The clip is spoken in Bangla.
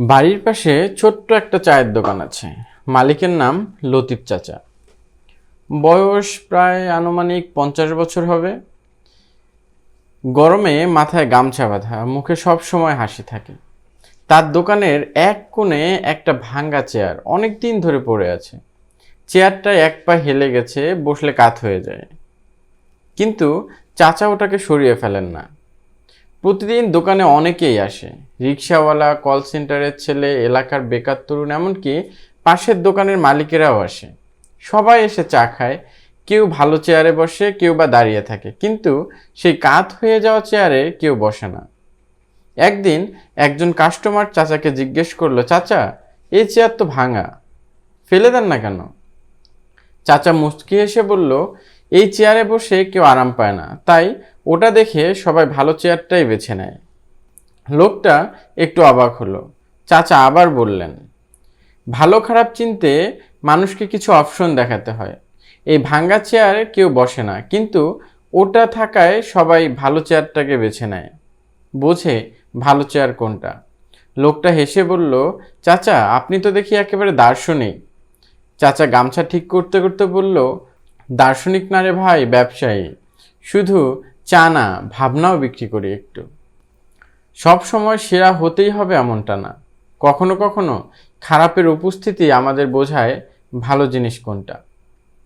বাড়ির পাশে ছোট্ট একটা চায়ের দোকান আছে। মালিকের নাম লতিফ চাচা। বয়স প্রায় আনুমানিক পঞ্চাশ বছর হবে। গরমে মাথায় গামছা বাঁধা, মুখে সব সময় হাসি থাকে। তার দোকানের এক কোণে একটা ভাঙ্গা চেয়ার অনেক দিন ধরে পড়ে আছে। চেয়ারটা এক পা হেলে গেছে, বসলে কাত হয়ে যায়। কিন্তু চাচা ওটাকে সরিয়ে ফেলেন না। প্রতিদিন দোকানে অনেকেই আসে। রিক্সাওয়ালা কল সেন্টারের ছেলে, এলাকার বেকার তরুণ, এমনকি পাশের দোকানের মালিকেরাও আসে। সবাই এসে চা খায়। কেউ ভালো চেয়ারে বসে, কেউ বা দাঁড়িয়ে থাকে। কিন্তু সেই কাত হয়ে যাওয়া চেয়ারে কেউ বসে না। একদিন একজন কাস্টমার চাচাকে জিজ্ঞেস করল, চাচা এই চেয়ার তো ভাঙা। ফেলে দেন না কেন? চাচা মুচকি এসে বলল এই চেয়ারে বসে কেউ আরাম পায় না। তাই ওটা দেখে সবাই ভালো চেয়ারটাই বেছে নেয়। লোকটা একটু অবাক হলো। চাচা আবার বললেন, ভালো খারাপ চিনতে মানুষকে কিছু অপশন দেখাতে হয়। এই ভাঙ্গা চেয়ারে কেউ বসে না, কিন্তু ওটা থাকায় সবাই ভালো চেয়ারটাকে বেছে নেয়। বোঝে ভালো চেয়ার কোনটা। লোকটা হেসে বলল, চাচা, আপনি তো দেখি একেবারে দার্শনিক। চাচা গামছা ঠিক করতে করতে বলল দার্শনিক না রে ভাই, ব্যবসায়ী। শুধু চা না, ভাবনাও বিক্রি করি একটু। সব সময় সেরা হতেই হবে এমনটা না। কখনো কখনো খারাপের উপস্থিতি আমাদের বোঝায় ভালো জিনিস কোনটা।